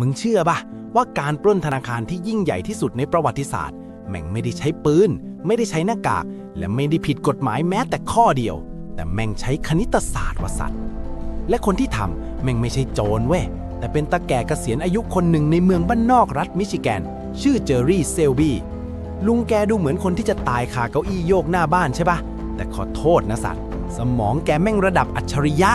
มึงเชื่อปะว่าการปล้นธนาคารที่ยิ่งใหญ่ที่สุดในประวัติศาสตร์ แม่งไม่ได้ใช้ปืน ไม่ได้ใช้หน้ากาก และไม่ได้ผิดกฎหมายแม้แต่ข้อเดียว แต่แม่งใช้คณิตศาสตร์วสัตว์และคนที่ทำแม่งไม่ใช่โจรเว้ยแต่เป็นตาแก่เกษียณอายุคนหนึ่งในเมืองบ้านนอกรัฐมิชิแกน ชื่อเจอรี่เซลบี้ลุงแกดูเหมือนคนที่จะตายคาเก้าอี้โยกหน้าบ้านใช่ปะแต่ขอโทษนะสัตว์ สมองแกแม่งระดับอัจฉริยะ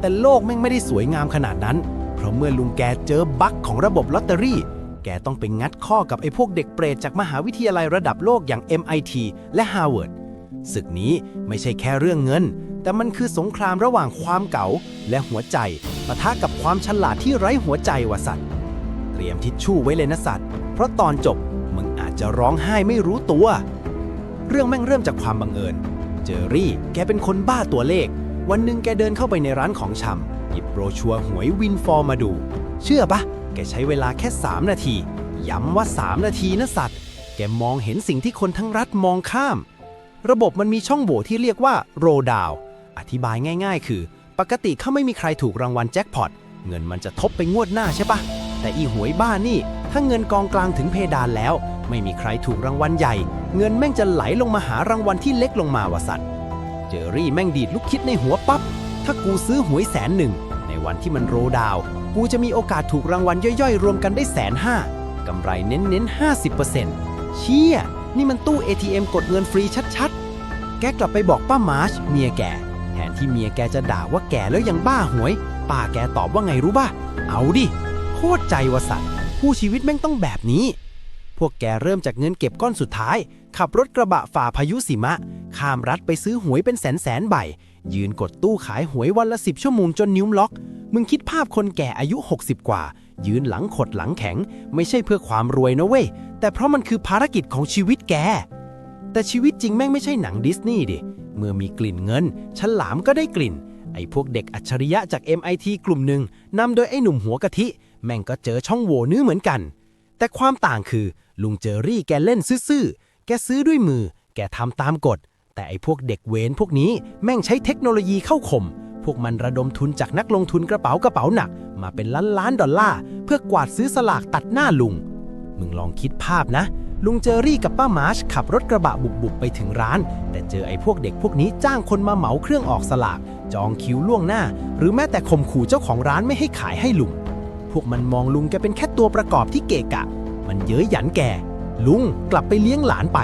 แต่โลกแม่งไม่ได้สวยงามขนาดนั้น เพราะเมื่อลุงแกเจอบั๊กของระบบลอตเตอรี่ แกต้องไปงัดข้อกับไอ้พวกเด็กเปรตจากมหาวิทยาลัยระดับโลกอย่าง MIT และ Harvard ศึกนี้ไม่ใช่แค่เรื่องเงิน แต่มันคือสงครามระหว่างความเก๋าและหัวใจปะทะกับความฉลาดที่ไร้หัวใจวะสัตว์ เตรียมทิชชู่ไว้เลยนะสัตว์ เพราะตอนจบมึงอาจจะร้องไห้ไม่รู้ตัว เรื่องแม่งเริ่มจากความบังเอิญ เจอรี่แกเป็นคนบ้าตัวเลข วันหนึ่งแกเดินเข้าไปในร้านของชำ หยิบโบรชัวร์หวยวินฟอร์มาดู เชื่อปะ แกใช้เวลาแค่ 3 นาที ย้ำว่า 3 นาทีนะสัตว์ แกมองเห็นสิ่งที่คนทั้งรัฐมองข้าม ระบบมันมีช่องโหว่ที่เรียกว่าโรดาว อธิบายง่าย ๆ คือ ปกติเขาไม่มีใครถูกรางวัลแจ็คพอต เงินมันจะทบไปงวดหน้าใช่ปะ แต่อีหวยบ้านนี่ ถ้าเงินกองกลางถึงเพดานแล้ว ไม่มีใครถูกรางวัลใหญ่ เงินแม่งจะไหลลงมาหารางวัลที่เล็กลงมาวะสัตว์ เจอรี่แม่งดีดลูกคิดในหัวปั๊บ ถ้ากูซื้อหวยแสนหนึ่ง ในวันที่มันโรดาว กูจะมีโอกาสถูกรางวัลย่อยๆ รวมกันได้แสนห้ากำไรเน้นๆ 50%เชี่ย นี่มันตู้ ATM กดเงินฟรีชัดๆ แกกลับไปบอกป้ามาร์ชเมียแก แทนที่เมียแกจะด่าว่าแกแล้วยังบ้าหวย ป้าแกตอบว่าไงรู้ป่ะ เอาดิ โคตรใจวะสัตว์ผู้ชีวิตแม่งต้องแบบนี้ พวกแกเริ่มจากเงินเก็บก้อนสุดท้าย ขับรถกระบะฝ่าพายุสิมะ ข้ามรัฐไปซื้อหวยเป็นแสนแสนใบ ยืนกดตู้ขายหวยวันละสิบชั่วโมงจนนิ้วล็อก มึงคิดภาพคนแก่อายุ 60 กว่า ยืนหลังขดหลังแข็ง ไม่ใช่เพื่อความรวยนะเว้ย แต่เพราะมันคือภารกิจของชีวิตแก แต่ชีวิตจริงแม่งไม่ใช่หนังดิสนีย์ดิ เมื่อมีกลิ่นเงิน ฉลามก็ได้กลิ่น ไอ้พวกเด็กอัจฉริยะจาก MIT กลุ่มหนึ่งนำโดยไอ้หนุ่มหัวกะทิ แม่งก็เจอช่องโหว่นื้อเหมือนกัน แต่ความต่างคือลุงเจอรี่แกเล่นซื่อๆแกซื้อด้วยมือ แกทำตามกฎ แต่ไอ้พวกเด็กเวนพวกนี้แม่งใช้เทคโนโลยีเข้าข่ม พวกมันระดมทุนจากนักลงทุนกระเป๋ากระเป๋าหนัก มาเป็นล้านล้านดอลลาร์ เพื่อกวาดซื้อสลากตัดหน้าลุง มึงลองคิดภาพนะ ลุงเจอรี่กับป้ามาร์ชขับรถกระบะบุบๆไปถึงร้าน แต่เจอไอ้พวกเด็กพวกนี้จ้างคนมาเหมาเครื่องออกสลาก จองคิวล่วงหน้า หรือแม้แต่ข่มขู่เจ้าของร้านไม่ให้ขายให้ลุง พวกมันมองลุงแกเป็นแค่ตัวประกอบที่เกะกะ มันเย้ยหยันแก ลุงกลับไปเลี้ยงหลานไป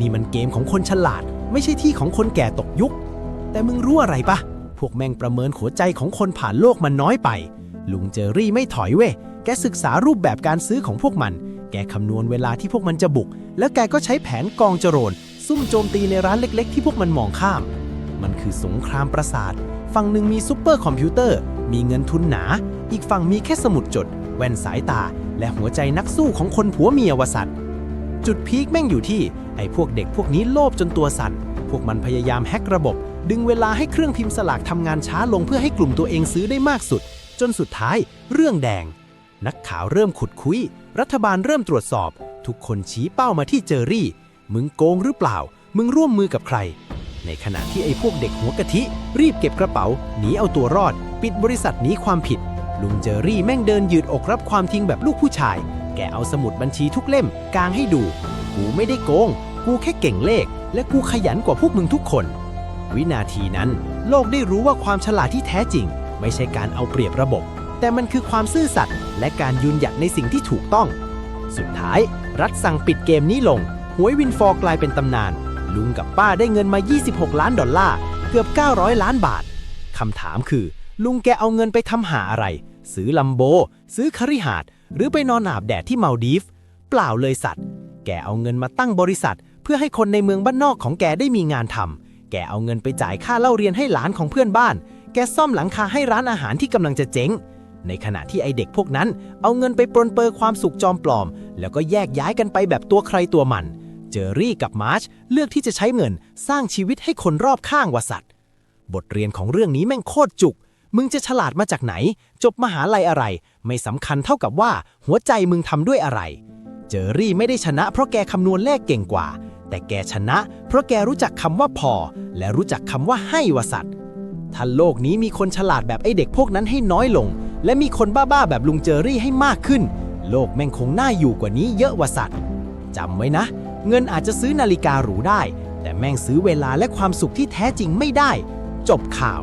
นี่มันเกมของคนฉลาด ไม่ใช่ที่ของคนแก่ตกยุค แต่มึงรู้อะไรปะ พวกแม่งประเมินหัวใจของคนผ่านโลกมันน้อยไป ลุงเจอรี่ไม่ถอยเว้ย แกศึกษารูปแบบการซื้อของพวกมัน แกคำนวณเวลาที่พวกมันจะบุก แล้วแกก็ใช้แผนกองจรนซุ่มโจมตีในร้านเล็ก ๆ ที่พวกมันมองข้าม มันคือสงครามประสาท ฝั่งหนึ่งมีซูเปอร์คอมพิวเตอร์ มีเงินทุนหนา อีกฝั่งมีแค่สมุดจด แว่นสายตา และหัวใจนักสู้ของคนผัวเมียวสัตว์ จุดพีคแม่งอยู่ที่ ไอ้พวกเด็กพวกนี้โลภจนตัวสั่น พวกมันพยายามแฮกระบบ ดึงเวลาให้เครื่องพิมพ์สลากทำงานช้าลงเพื่อให้กลุ่มตัวเองซื้อได้มากสุด จนสุดท้าย เรื่องแดง นักข่าวเริ่มขุดคุย รัฐบาลเริ่มตรวจสอบ ทุกคนชี้เป้ามาที่เจอรี่ มึงโกงหรือเปล่า มึงร่วมมือกับใคร ในขณะที่ไอ้พวกเด็กหัวกะทิ รีบเก็บกระเป๋าหนีเอาตัวรอด ปิดบริษัทหนีความผิดลุงเจอรี่แม่งเดินยืดอกรับความจริงแบบลูกผู้ชาย แกเอาสมุดบัญชีทุกเล่มกางให้ดู กูไม่ได้โกง กูแค่เก่งเลข และกูขยันกว่าพวกมึงทุกคน วินาทีนั้นโลกได้รู้ว่าความฉลาดที่แท้จริง ไม่ใช่การเอาเปรียบระบบ แต่มันคือความซื่อสัตย์และการยืนหยัดในสิ่งที่ถูกต้อง สุดท้าย รัฐสั่งปิดเกมนี้ลงหวยวินฟอร์กลายเป็นตำนาน ลุงกับป้าได้เงินมา 26 ล้านดอลลาร์เกือบ 900 ล้านบาทคำถามคือ ลุงแกเอาเงินไปทำหาอะไร ซื้อลัมโบ ซื้อคฤหาสน์หรือไปนอนอาบแดดที่มาลดีฟ เปล่าเลยสัตว์ แกเอาเงินมาตั้งบริษัท เพื่อให้คนในเมืองบ้านนอกของแกได้มีงานทำแกเอาเงินไปจ่ายค่าเล่าเรียนให้หลานของเพื่อนบ้าน แกซ่อมหลังคาให้ร้านอาหารที่กำลังจะเจ๊ง ในขณะที่ไอเด็กพวกนั้น เอาเงินไปปรนเปอร์ความสุขจอมปลอม แล้วก็แยกย้ายกันไปแบบตัวใครตัวมัน เจอรี่กับมาร์ชเลือกที่จะใช้เงินสร้างชีวิตให้คนรอบข้างวะสัตว์บทเรียนของเรื่องนี้แม่งโคตรจุก มึงจะฉลาดมาจากไหน จบมหาลัยอะไร ไม่สำคัญเท่ากับว่าหัวใจมึงทำด้วยอะไร เจอรี่ไม่ได้ชนะเพราะแกคำนวณเลขเก่งกว่า แต่แกชนะ เพราะแกรู้จักคำว่าพอ และรู้จักคำว่าให้วสัตว์ถ้าโลกนี้มีคนฉลาดแบบไอเด็กพวกนั้นให้น้อยลง และมีคนบ้าๆแบบลุงเจอรี่ให้มากขึ้น โลกแม่งคงน่าอยู่กว่านี้เยอะวสัตว์จำไว้นะ เงินอาจจะซื้อนาฬิกาหรูได้ แต่แม่งซื้อเวลาและความสุขที่แท้จริงไม่ได้ จบข่าว